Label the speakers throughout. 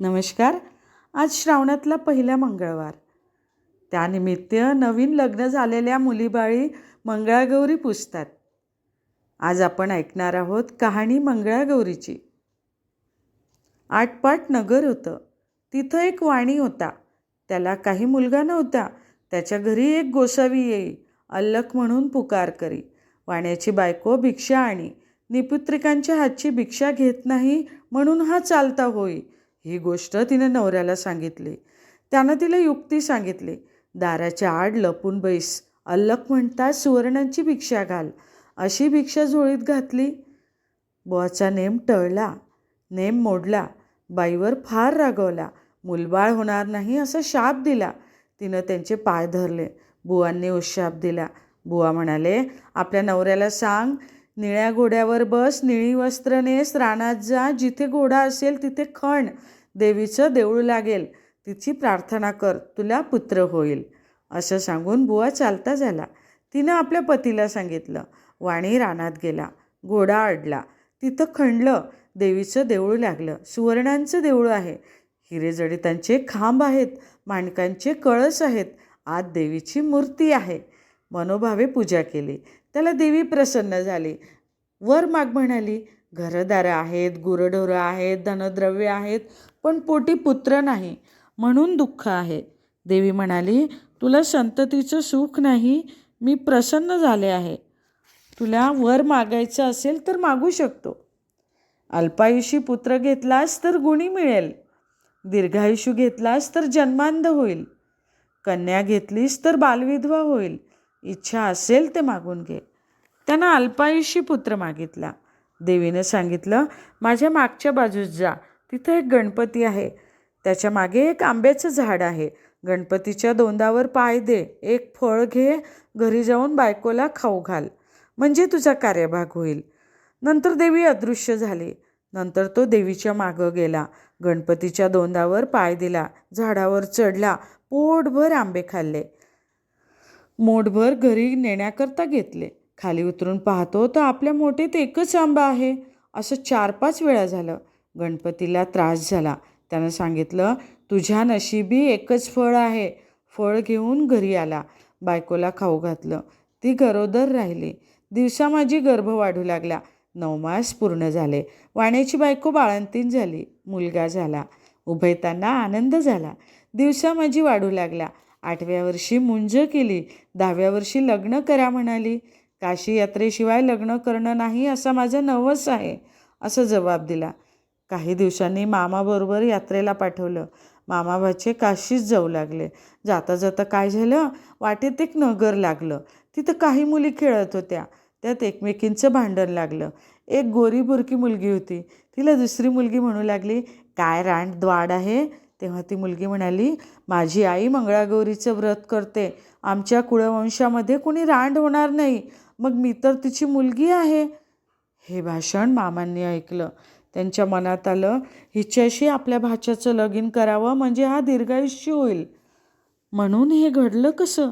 Speaker 1: नमस्कार. आज श्रावणातला पहिला मंगळवार. त्यानिमित्त नवीन लग्न झालेल्या मुलीबाळी मंगळागौरी पुजतात. आज आपण ऐकणार आहोत कहाणी मंगळागौरीची. आटपाट नगर होतं. तिथं एक वाणी होता. त्याला काही मुलगा नव्हता. त्याच्या घरी एक गोसावी येई अल्लक म्हणून पुकार करी. वाण्याची बायको भिक्षा आणि. निपुत्रिकांच्या हातची भिक्षा घेत नाही म्हणून हा चालता होई. ही गोष्ट तिने नवऱ्याला सांगितली. त्यानं तिला युक्ती सांगितली. दाराच्या आड लपून बैस. अल्लक म्हणतात सुवर्णांची भिक्षा घाल. अशी भिक्षा झोळीत घातली. बुवाचा नेम टळला. नेम मोडला. बाईवर फार रागवला. मुलबाळ होणार नाही असा शाप दिला. तिनं त्यांचे पाय धरले. बुवांनी उशाप दिला. बुवा म्हणाले आपल्या नवऱ्याला सांग. निळ्या घोड्यावर बस निळी वस्त्र नेस. रानात जा. जिथे घोडा असेल तिथे खण. देवीचं देऊळ लागेल. तिची प्रार्थना कर तुला पुत्र होईल. असं सांगून बुवा चालता झाला. तिनं आपल्या पतीला सांगितलं. वाणी रानात गेला. घोडा अडला तिथं खणलं देवीचं देऊळ लागलं. सुवर्णांचं देऊळ आहे. हिरेजडितांचे खांब आहेत. माणकांचे कळस आहेत. आत देवीची मूर्ती आहे. मनोभावे पूजा केली. त्याला देवी प्रसन्न झाली. वर माग म्हणाली घरदारं आहेत गुरढोरं आहेत धनद्रव्य आहेत. पण पोटी पुत्र नाही म्हणून दुःख आहे. देवी म्हणाली तुला संततीचं सुख नाही मी प्रसन्न झाले आहे. तुला वर मागायचं असेल तर मागू शकतो. अल्पायुषी पुत्र घेतलास तर गुणी मिळेल. दीर्घायुष्य घेतलास तर जन्मांध होईल. कन्या घेतलीस तर बालविधवा होईल. इच्छा असेल ते मागून घे. त्यांना अल्पायुषी पुत्र मागितला. देवीनं सांगितलं माझ्या मागच्या बाजूस जा. तिथं एक गणपती आहे. त्याच्यामागे एक आंब्याचं झाड आहे. गणपतीच्या दोंदावर पाय दे. एक फळ घे. घरी जाऊन बायकोला खाऊ घाल. म्हणजे तुझा कार्यभाग होईल. नंतर देवी अदृश्य झाली. नंतर तो देवीच्या मागं गेला. गणपतीच्या दोंदावर पाय दिला. झाडावर चढला. पोटभर आंबे खाल्ले. मोठभर घरी नेण्याकरता घेतले. खाली उतरून पाहतो तर आपल्या मोठीत एकच आंबा आहे. असं चार पाच वेळा झालं. गणपतीला त्रास झाला. त्यानं सांगितलं तुझ्या नशिबी एकच फळ आहे. फळ घेऊन घरी आला. बायकोला खाऊ घातलं. ती गरोदर राहिली. दिवसा माझी गर्भ वाढू लागला नऊ मास पूर्ण झाले. वाण्याची बायको बाळंतीन झाली. मुलगा झाला. उभयतांना आनंद झाला. दिवसा माझी वाढू लागला आठव्या वर्षी मुंज केली. दहाव्या वर्षी लग्न करा म्हणाली. काशी यात्रेशिवाय लग्न करणं नाही असा माझा नवस आहे असं जबाब दिला. काही दिवसांनी मामाबरोबर यात्रेला पाठवलं. मामाबाचे काशीच जाऊ लागले. जाता जाता काय झालं? वाटेत एक नगर लागलं. तिथं काही मुली खेळत होत्या. त्यात एकमेकींचं भांडण लागलं. एक गोरी बुरकी मुलगी होती. तिला दुसरी मुलगी म्हणू लागली काय रांड द्वाड आहे? तेव्हा ती मुलगी म्हणाली माझी आई मंगळागौरीचं व्रत करते. आमच्या कुळवंशामध्ये कोणी रांड होणार नाही. मग मी तर तिची मुलगी आहे. हे भाषण मामांनी ऐकलं. त्यांच्या मनात आलं हिच्याशी आपल्या भाच्याचं लगीन करावं म्हणजे हा दीर्घायुष्य होईल. म्हणून हे घडलं कसं?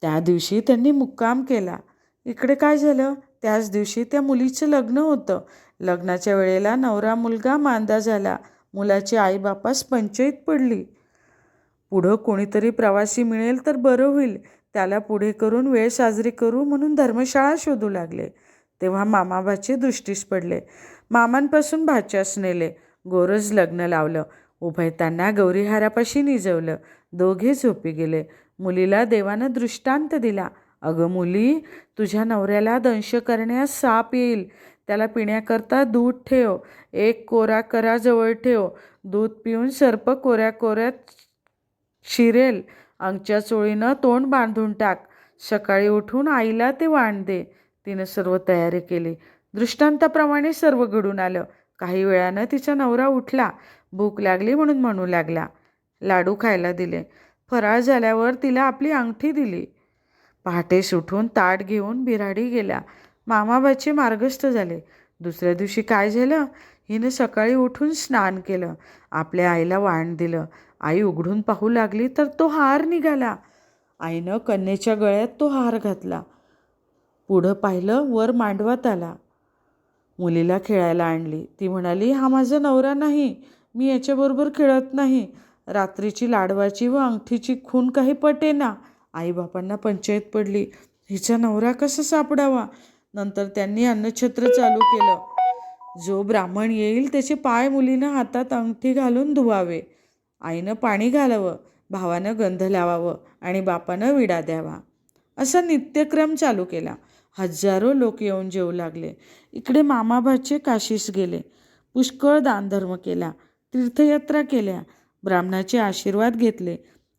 Speaker 1: त्या दिवशी त्यांनी मुक्काम केला. इकडे काय झालं? त्याच दिवशी त्या मुलीचं लग्न होतं. लग्नाच्या वेळेला नवरा मुलगा मांदा झाला. मुलाची आईबापास पंचायत पडली. पुढं कोणीतरी प्रवासी मिळेल तर बरं होईल. त्याला पुढे करून वेळ साजरी करू म्हणून धर्मशाळा शोधू लागले. तेव्हा मामाबाचे दृष्टीस पडले. मामांपासून भाच्यास नेले गोरज लग्न लावलं. उभयतांना गौरीहारापाशी निजवलं. दोघे झोपी गेले. मुलीला देवानं दृष्टांत दिला. अगं मुली तुझ्या नवऱ्याला दंश करण्यास साप येईल. त्याला पिण्याकरता दूध ठेव. एक कोरा करा जवळ ठेव. दूध पिऊन सर्प कोऱ्या कोऱ्यात शिरेल. अंगच्या चोळीनं तोंड बांधून टाक. सकाळी उठून आईला ते वाण दे. तिनं सर्व तयारी केली. दृष्टांताप्रमाणे सर्व घडून आलं. काही वेळानं तिचा नवरा उठला. भूक लागली म्हणून म्हणू लागला. लाडू खायला दिले. फराळ झाल्यावर तिला आपली अंगठी दिली. पहाटे सुटून ताट घेऊन बिराडी गेला. मामाबाचे मार्गस्थ झाले. दुसऱ्या दिवशी काय झालं? हिनं सकाळी उठून स्नान केलं. आपल्या आईला वाण दिलं. आई उघडून पाहू लागली तर तो हार निघाला. आईनं कन्येच्या गळ्यात तो हार घातला. पुढं पाहिलं वर मांडवात आला. मुलीला खेळायला आणली. ती म्हणाली हा माझा नवरा नाही. मी याच्याबरोबर खेळत नाही. रात्रीची लाडवाची व अंगठीची खून काही पटेना आईबापांना पंचायत पडली. हिचा नवरा कसा सापडावा? नंतर त्यांनी अन्नछत्र चालू केलं. जो ब्राह्मण येईल त्याचे पाय मुलीनं हातात अंगठी घालून धुवावे. आईनं पाणी घालावं भावानं गंध लावावं आणि बापानं विडा द्यावा. असा नित्यक्रम चालू केला. हजारो लोक येऊन जेवू लागले. इकडे मामाभाचे काशीस गेले. पुष्कळ दानधर्म केला. तीर्थयात्रा केल्या. ब्राह्मणाचे आशीर्वाद घेतले.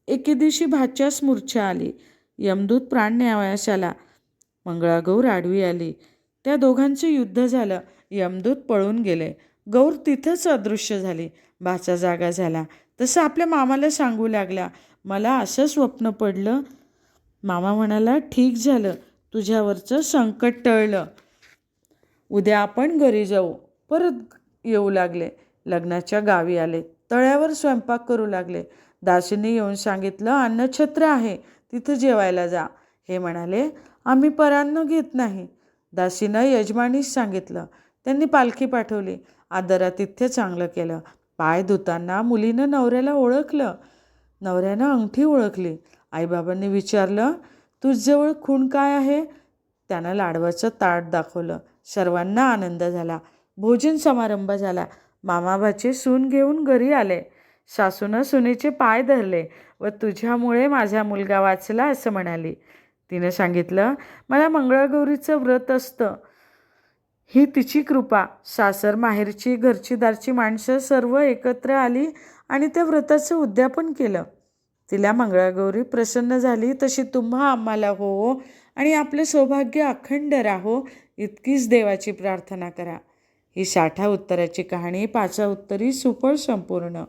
Speaker 1: एके दिवशी भाच्यास मूर्छा आली. यमदूत प्राण न्यावयास आला. मंगळागौर आडवी आली. त्या दोघांचे युद्ध झालं. यमदूत पळून गेले. गौर तिथंच अदृश्य झाली. भाचा जागा झाला. तसं आपल्या मामाला सांगू लागला. मला असं स्वप्न पडलं. मामा म्हणाला ठीक झालं. तुझ्यावरचं संकट टळलं. उद्या आपण घरी जाऊ. परत येऊ लागले. लग्नाच्या गावी आले. तळ्यावर स्वयंपाक करू लागले. दासीने येऊन सांगितलं अन्नछत्र आहे. तिथं जेवायला जा. हे म्हणाले आम्ही परान्न घेत नाही. दासीनं यजमानीस सांगितलं. त्यांनी पालखी पाठवली. आदरातिथ्य चांगलं केलं. पाय धुताना मुलीनं नवऱ्याला ओळखलं. नवऱ्यानं अंगठी ओळखली. आईबाबांनी विचारलं तुझजवळ खूण काय आहे? त्यानं लाडवाचं ताट दाखवलं. सर्वांना आनंद झाला. भोजन समारंभ झाला. मामाबाचे सून घेऊन घरी आले. सासूनं सुनेचे पाय धरले व तुझ्यामुळे माझा मुलगा वाचला असं म्हणाली. तिनं सांगितलं मला मंगळागौरीचं व्रत असतं. ही तिची कृपा. सासर माहेरची घरची दारची माणसं सर्व एकत्र आली आणि त्या व्रताचं उद्यापन केलं. तिला मंगळागौरी प्रसन्न झाली तशी तुम्हा आम्हाला हो आणि आपलं सौभाग्य अखंड राहो इतकीच देवाची प्रार्थना करा. ही साठा उत्तराची कहाणी पाचा उत्तरी सुफळ संपूर्ण.